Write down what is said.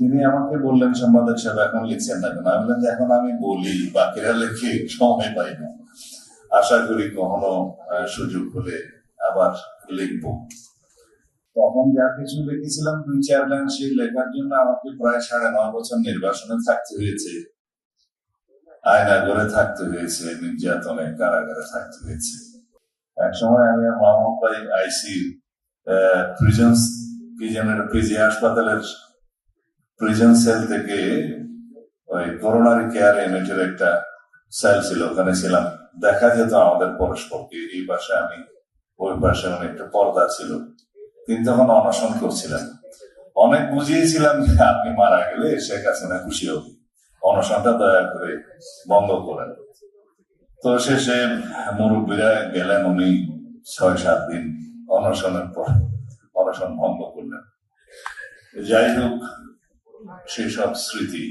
তিনি আমাকে বললেন, সম্পাদক সাহেব, এখন লিখছেন না কেন? আমি বললাম, এখন আমি বলি, বাকিরা লেখে সময় পাই না। আশা করি কখনো সুযোগ হলে আবার লিখব। তখন যা কিছু লিখেছিলাম, দুই চার লাইন সেই লেখার জন্য আমাকে প্রায় সাড়ে নয় বছর নির্বাসনে থাকতে হয়েছে। আয়না করে থাকতে হয়েছে, নির্যাতনে কারাগারে থাকতে হয়েছে। এক সময় আমি আর মাহমুদ ভাই আইসি প্রিজন প্রিজনের পিজি হাসপাতালের প্রিজন সেল থেকে ওই করোনারি কেয়ার ইউনিটের একটা সেল ছিল, ওখানে ছিলাম। দেখা যেত আমাদের পরস্পরকে, এই পাশে আমি, ওই পাশে মানে একটা পর্দা ছিল। তিনি তখন অনশন করছিলেন। অনেক বুঝিয়েছিলাম যে আপনি মারা গেলে শেখ হাসিনা খুশি হবে অনশনটা দয়া করে বন্ধ করেন। তো শেষে মুরব্বীরা গেলেন উনি ছয় সাত দিন অনশনের পর, অনশন ভঙ্গ করলেন। যাই হোক সেসব স্মৃতি।